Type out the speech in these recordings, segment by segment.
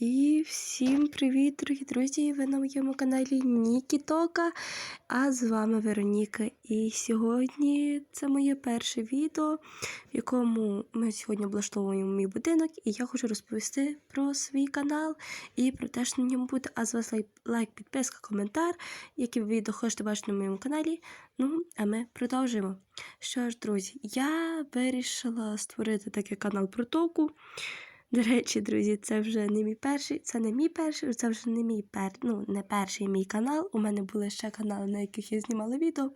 І всім привіт, дорогі друзі! Ви на моєму каналі Нікі Тока, а з вами Вероніка. І сьогодні це моє перше відео, в якому ми сьогодні облаштовуємо мій будинок, і я хочу розповісти про свій канал і про те, що на ньому буде. А з вас лайк, лайк підписка, коментар, які відео хочете бачити на моєму каналі. Ну, а ми продовжуємо. Що ж, друзі, я вирішила створити такий канал про току. До речі, друзі, це вже не мій перший, це не мій перший, це вже не мій пер, ну, не перший мій канал. У мене були ще канали, на яких я знімала відео.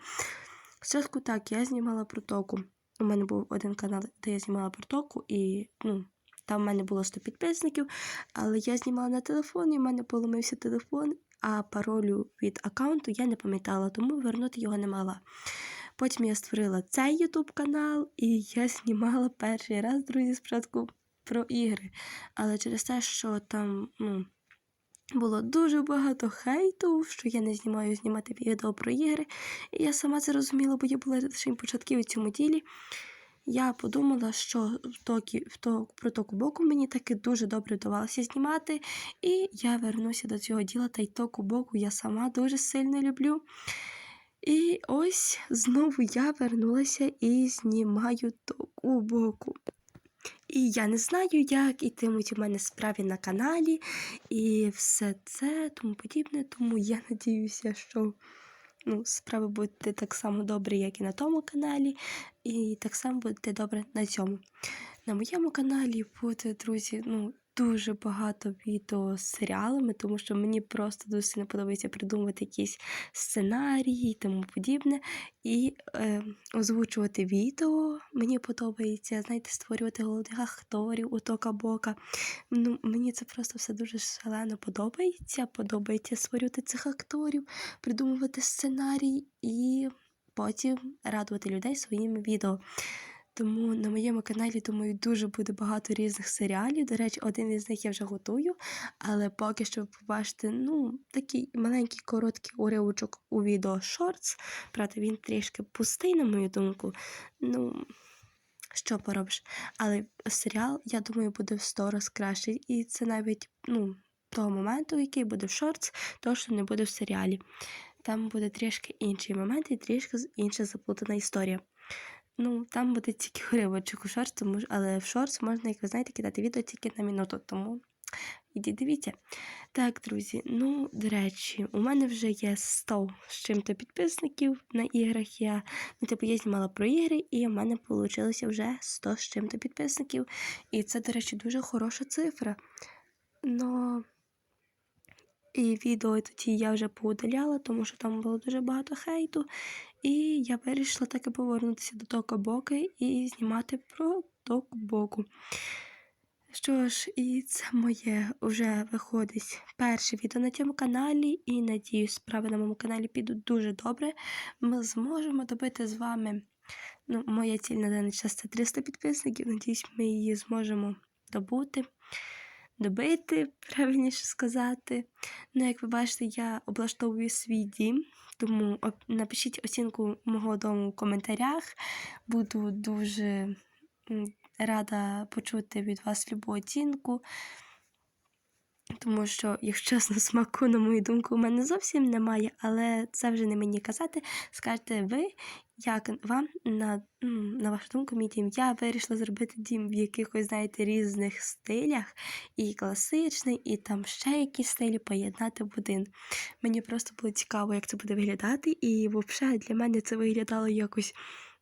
Спочатку так, я знімала про току. У мене був один канал, де я знімала про току, і ну, там в мене було 100 підписників, але я знімала на телефон, і в мене поломився телефон, а паролю від аккаунту я не пам'ятала, тому вернути його не могла. Потім я створила цей YouTube канал, і я знімала перший раз, друзі, спочатку про ігри. Але через те, що там ну, було дуже багато хейту, що я не знімаю знімати відео про ігри. І я сама це розуміла, бо я була лише початків у цьому ділі. Я подумала, що в токі, в то, про току боку мені таки дуже добре вдавалося знімати, і я вернуся до цього діла, та й току боку я сама дуже сильно люблю. І ось знову я вернулася і знімаю току боку. І я не знаю, як ітимуть у мене справи на каналі і все це тому подібне. Тому я надіюся, що ну, справи будуть так само добрі, як і на тому каналі, і так само будете добре на цьому. На моєму каналі буде, друзі, ну, дуже багато відео з серіалами, тому що мені просто дуже сильно подобається придумувати якісь сценарії і тому подібне. І е, озвучувати відео мені подобається, знаєте, створювати головних акторів у тока бока. Ну, Мені це просто все дуже шалено подобається. Подобається створювати цих акторів, придумувати сценарій і потім радувати людей своїми відео. Тому на моєму каналі, думаю, дуже буде багато різних серіалів. До речі, один із них я вже готую, але поки що ви побачите ну, такий маленький короткий уривочок у відео Shorts. Правда, він трішки пустий, на мою думку. Ну, що поробиш? Але серіал, я думаю, буде в 100 раз кращий. І це навіть ну, того моменту, який буде в Shorts, то, що не буде в серіалі. Там буде трішки інший момент і трішки інша заплутана історія. Ну, там буде тільки уривочок у шорт, але в шорт можна, як ви знаєте, кидати відео тільки на минуту, тому ідіть дивіться. Так, друзі, ну, до речі, у мене вже є 100 з чим-то підписників на іграх. Я ну, типу, я знімала про ігри, і в мене вийшло вже 100 з чим-то підписників. І це, до речі, дуже хороша цифра. Но і відео тоді я вже поудаляла, тому що там було дуже багато хейту. І я вирішила таки повернутися до Токобоки і знімати про Токбоку. Що ж, і це моє вже виходить перше відео на цьому каналі, і надіюсь, справи на моєму каналі підуть дуже добре. Ми зможемо добити з вами. Ну, Моя ціль на даний час це 300 підписників. Надіюсь, ми її зможемо добути добити, правильніше сказати. Ну, як ви бачите, я облаштовую свій дім, тому напишіть оцінку мого дому в коментарях. Буду дуже рада почути від вас любу оцінку. Тому що, якщо чесно, смаку, на мою думку, у мене зовсім немає, але це вже не мені казати. Скажете ви, як вам, на на вашу думку, мій дім? Я вирішила зробити дім в якихось, знаєте, різних стилях, і класичний, і там ще якісь стилі поєднати в один. Мені просто було цікаво, як це буде виглядати, і взагалі для мене це виглядало якось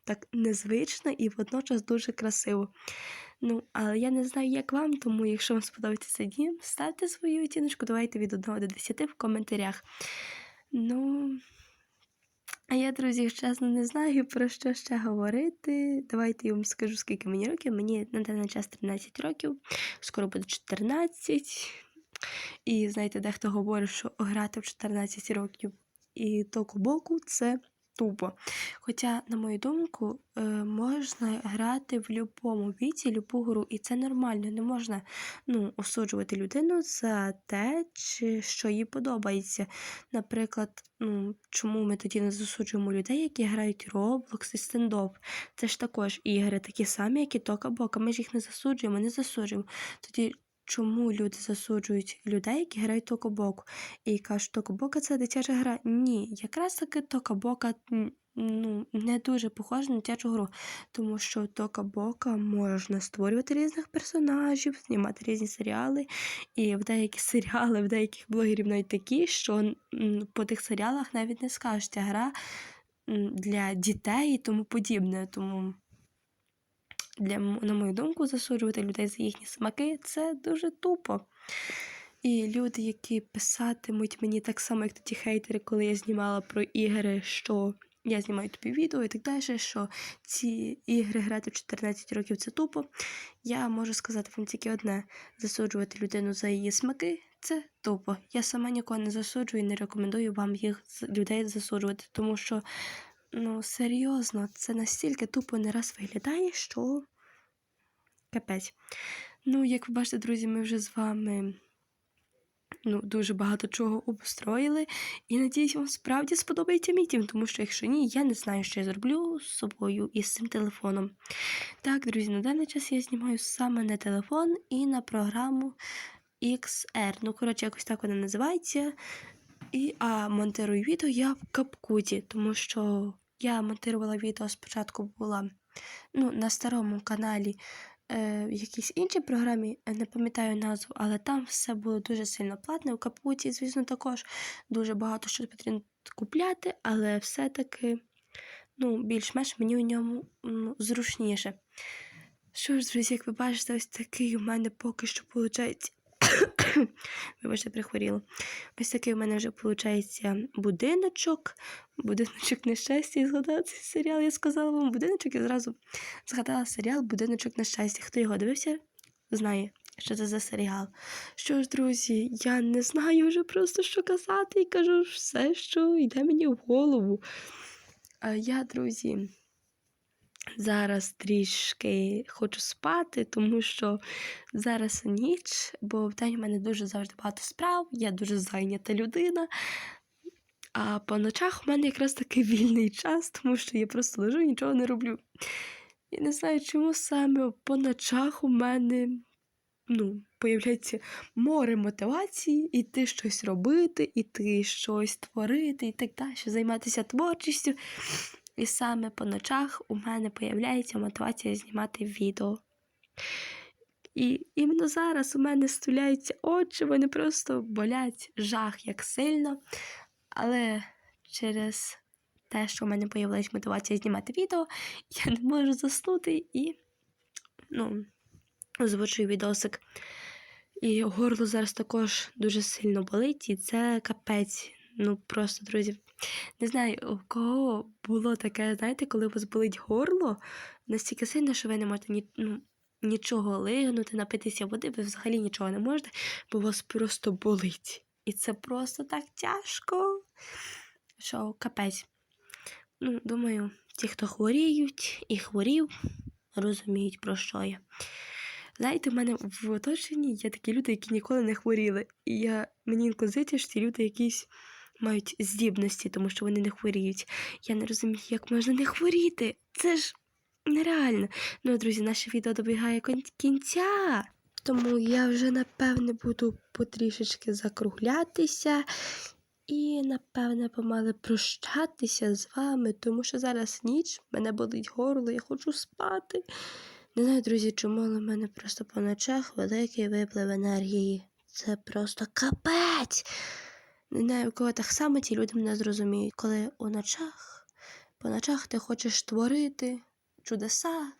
так незвично і водночас дуже красиво. Ну, але я не знаю, як вам, тому якщо вам сподобається цей дім, ставте свою оціночку, давайте від 1 до 10 в коментарях. Ну, а я, друзі, чесно, не знаю, про що ще говорити. Давайте я вам скажу, скільки мені років. Мені на даний час 13 років, скоро буде 14. І знаєте, дехто говорить, що грати в 14 років і току боку це тупо. Хоча, на мою думку, е, можна грати в будь-якому віці любу гру, і це нормально. Не можна ну, осуджувати людину за те, чи що їй подобається. Наприклад, ну, чому ми тоді не засуджуємо людей, які грають Roblox і стендоп. Це ж також ігри такі самі, як і Тока Бока. Ми ж їх не засуджуємо, не засуджуємо. Тоді чому люди засуджують людей, які грають токобоку. І кажуть, токобока це дитяча гра. Ні, якраз таки токабока м, ну, не дуже похожа на дитячу гру, тому що токабока можна створювати різних персонажів, знімати різні серіали. І в деякі серіали, в деяких блогерів навіть такі, що по тих серіалах навіть не скажеш, ця гра для дітей і тому подібне. Тому для, на мою думку, засуджувати людей за їхні смаки це дуже тупо. І люди, які писатимуть мені так само, як тоді хейтери, коли я знімала про ігри, що я знімаю тобі відео і так далі, що ці ігри грати в 14 років це тупо. Я можу сказати вам тільки одне: засуджувати людину за її смаки це тупо. Я сама нікого не засуджую і не рекомендую вам їх людей засуджувати, тому що ну серйозно, це настільки тупо не раз виглядає, що капець. Ну, як ви бачите, друзі, ми вже з вами ну, дуже багато чого обстроїли. І надіюсь, вам справді сподобається мій тому що якщо ні, я не знаю, що я зроблю з собою і з цим телефоном. Так, друзі, на даний час я знімаю саме на телефон і на програму XR. Ну, коротше, якось так вона називається. І, а монтирую відео я в капкуті, тому що я монтувала відео спочатку була ну, на старому каналі е, в якійсь іншій програмі, е, не пам'ятаю назву, але там все було дуже сильно платне. У капуті, звісно, також дуже багато що потрібно купляти, але все-таки ну, більш-менш мені у ньому ну, зручніше. Що ж, друзі, як ви бачите, ось такий у мене поки що виходить. Вибачте, прихворіла. Ось такий у мене вже виходить будиночок. Будиночок нещастя. Згадала цей серіал. Я сказала вам будиночок і зразу згадала серіал Будиночок нещастя. Хто його дивився, знає, що це за серіал. Що ж, друзі, я не знаю вже просто що казати і кажу все, що йде мені в голову. А я, друзі, зараз трішки хочу спати, тому що зараз ніч, бо в день у мене дуже завжди багато справ, я дуже зайнята людина. А по ночах у мене якраз такий вільний час, тому що я просто лежу і нічого не роблю. Я не знаю, чому саме по ночах у мене ну, появляється море мотивації іти щось робити, іти щось творити і так далі, займатися творчістю. І саме по ночах у мене появляється мотивація знімати відео. І іменно зараз у мене стуляються очі, вони просто болять жах як сильно. Але через те, що в мене появилась мотивація знімати відео, я не можу заснути і ну, озвучую відосик. І горло зараз також дуже сильно болить, і це капець. Ну просто, друзі, не знаю, у кого було таке, знаєте, коли у вас болить горло настільки сильно, що ви не можете ні, ну, нічого лигнути, напитися води, ви взагалі нічого не можете, бо у вас просто болить. І це просто так тяжко, що капець. Ну, думаю, ті, хто хворіють і хворів, розуміють, про що я. Знаєте, в мене в оточенні є такі люди, які ніколи не хворіли. І я, мені інколи що ці люди якісь мають здібності, тому що вони не хворіють. Я не розумію, як можна не хворіти. Це ж нереально. Ну, друзі, наше відео добігає кінця. Тому я вже напевне буду потрішечки закруглятися і, напевне, помали прощатися з вами, тому що зараз ніч, мене болить горло, я хочу спати. Не знаю, друзі, чому, в мене просто по ночах великий виплив енергії. Це просто капець. Не знаю, кого так само ті люди мене зрозуміють, коли у ночах, по ночах ти хочеш творити чудеса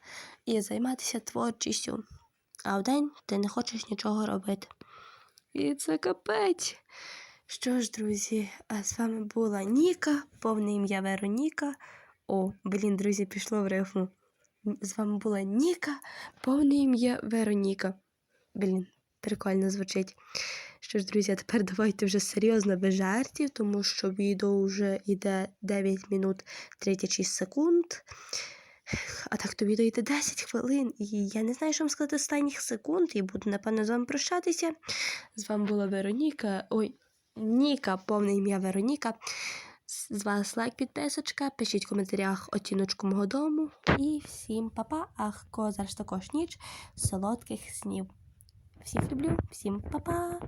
і займатися творчістю, а вдень ти не хочеш нічого робити. І це капець. Що ж, друзі, а з вами була Ніка, повне ім'я Вероніка. О, блін, друзі, пішло в рифму. З вами була Ніка, повне ім'я Вероніка. Блін, прикольно звучить. Що ж, друзі, тепер давайте вже серйозно без жартів, тому що відео вже йде 9 минут 36 секунд. А так то відео йде 10 хвилин. І я не знаю, що вам сказати останніх секунд, і буду, напевно, з вами прощатися. З вами була Вероніка. Ой, Ніка, повне ім'я Вероніка. З вас лайк, підписочка, пишіть в коментарях оціночку мого дому. І всім па-па, а кого зараз також ніч, солодких снів. Всіх люблю, всім па-па!